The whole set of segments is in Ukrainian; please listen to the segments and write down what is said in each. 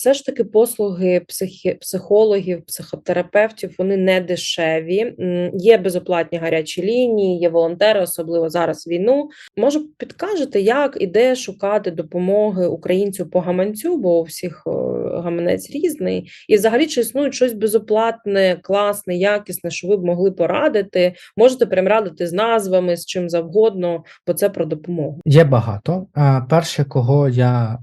все ж таки послуги психі... психологів, психотерапевтів вони не дешеві. Є безоплатні гарячі лінії, є волонтери, особливо зараз війну. Може, підкажете, як і де шукати допомоги українцю по гаманцю, бо у всіх е, гаманець різний, і взагалі чи існує щось безоплатне, класне, якісне, що ви б могли порадити? Можете прям радити з назвами, з чим завгодно, бо це про допомогу. Є багато. Перше, кого я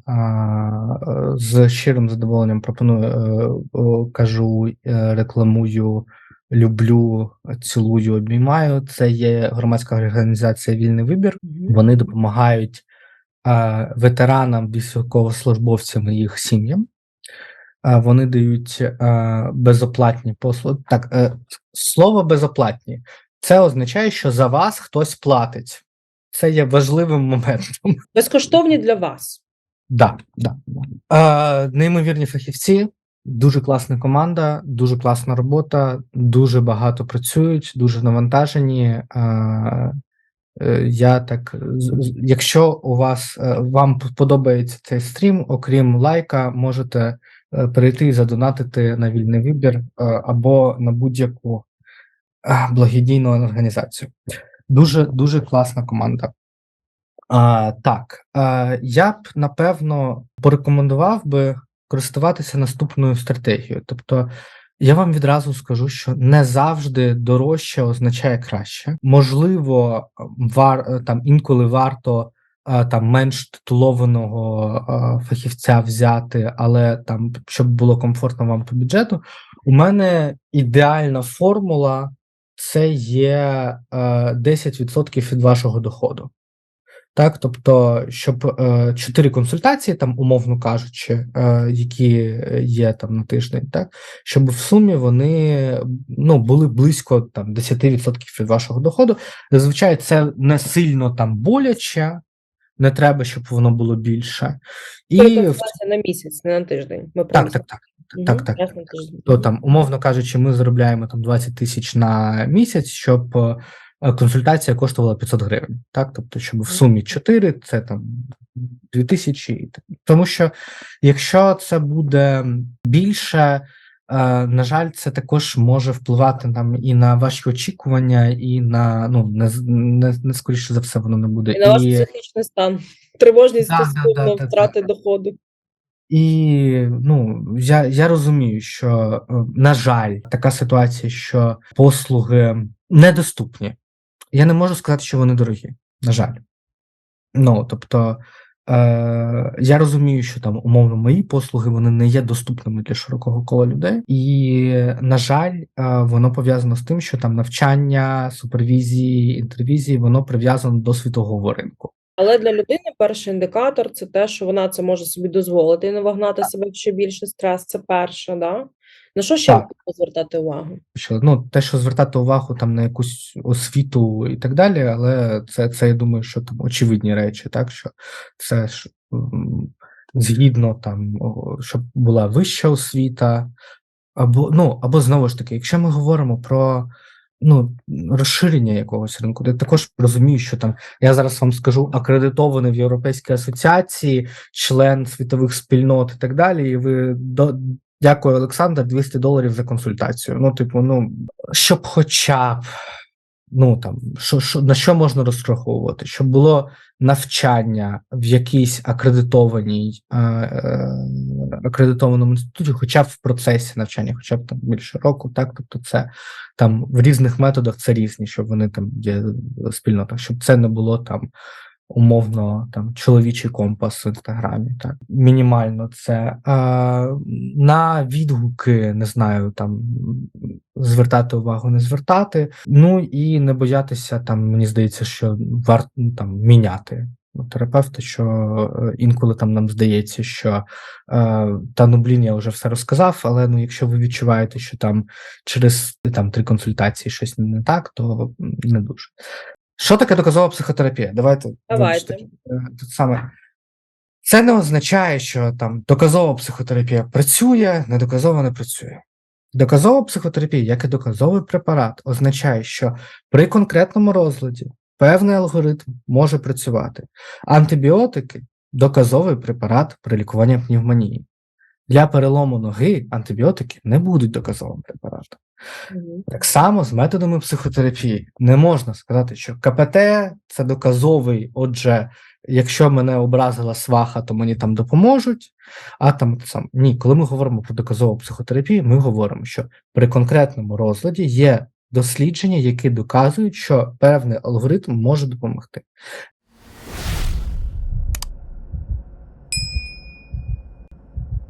з щирим задоволенням пропоную, е, кажу, е, рекламую, люблю, цілую, обіймаю. Це є громадська організація Вільний вибір. Вони допомагають ветеранам, військовослужбовцям і їх сім'ям. Вони дають безоплатні послуги. Так, е, слово безоплатні це означає, що за вас хтось платить. Це є важливим моментом. Безкоштовні для вас. Да, да. А, неймовірні фахівці, дуже класна команда, дуже класна робота, дуже багато працюють, дуже навантажені. А, е, я так, якщо у вас е, вам подобається цей стрім, окрім лайка, можете е, перейти і задонатити на вільний вибір е, або на будь-яку е, благодійну організацію. Дуже дуже класна команда. А, так, а, я б напевно порекомендував би користуватися наступною стратегією. Тобто, я вам відразу скажу, що не завжди дорожче означає краще. Можливо, вар там інколи варто там менш титулованого фахівця взяти, але там щоб було комфортно вам по бюджету. У мене ідеальна формула це є е, 10% від вашого доходу. Так, тобто, щоб е, чотири консультації, там, умовно кажучи, е, які є там на тиждень, так, щоб в сумі вони ну, були близько там 10% від вашого доходу. Зазвичай це не сильно там боляче, не треба, щоб воно було більше. І в на місяць, не на тиждень. Ми так, так, так. Мгм, так, так. на тиждень. То там, умовно кажучи, ми заробляємо там 20 тисяч на місяць, щоб е, консультація коштувала 500 гривень. Так, тобто, щоб в сумі 4, це там 2 тисячі. Тому що якщо це буде більше, е, на жаль, це також може впливати там і на ваші очікування, і на ну не, не, не скоріше за все, воно не буде. І на ваш психічний стан. Тривожність Да, да, да, да, втрати доходу. І ну я, я розумію, що е, на жаль, така ситуація, що послуги недоступні. Я не можу сказати, що вони дорогі. На жаль. Ну тобто, е, я розумію, що там умовно мої послуги вони не є доступними для широкого кола людей, і на жаль, е, воно пов'язано з тим, що там навчання, супервізії, інтервізії, воно прив'язано до світового ринку. Але для людини перший індикатор це те, що вона це може собі дозволити і не вогнати себе в ще більше стрес. Це перше, да? На що ще Так. звертати увагу? ну те, що звертати увагу там на якусь освіту і так далі, але це, це я думаю, що там очевидні речі, так що це ж згідно там, щоб була вища освіта, або ну або знову ж таки, якщо ми говоримо про ну розширення якогось ринку, я також розумію, що там я зараз вам скажу акредитований в Європейській асоціації, член світових спільнот і так далі, і ви до. Дякую, Олександр, 200 доларів за консультацію. Ну, типу, ну щоб хоча б ну там що, що на що можна розраховувати, щоб було навчання в якійсь акредитованій е, е, акредитованому інституті, хоча б в процесі навчання, хоча б там більше року, так тобто, це там в різних методах це різні, щоб вони там є спільнота, щоб це не було там. Умовно, там чоловічий компас в інстаграмі, так мінімально це е, на відгуки, не знаю, там звертати увагу, не звертати. Ну і не боятися там, мені здається, що варто ну, там міняти терапевта, що е, інколи там нам здається, що е, та ну блін, я вже все розказав, але ну, якщо ви відчуваєте, що там через там три консультації щось не так, то не дуже. Що таке доказова психотерапія? Давайте Давайте. е, тут саме. Це не означає, що там доказова психотерапія працює, недоказова не працює. Доказова психотерапія, як і доказовий препарат, означає, що при конкретному розладі певний алгоритм може працювати. Антибіотики доказовий препарат при лікуванні пневмонії. Для перелому ноги антибіотики не будуть доказовим препаратом. Мгм. Так само з методами психотерапії не можна сказати, що КПТ це доказовий. Отже, якщо мене образила сваха, то мені там допоможуть. А там сам ні, коли ми говоримо про доказову психотерапію, ми говоримо, що при конкретному розладі є дослідження, які доказують, що певний алгоритм може допомогти.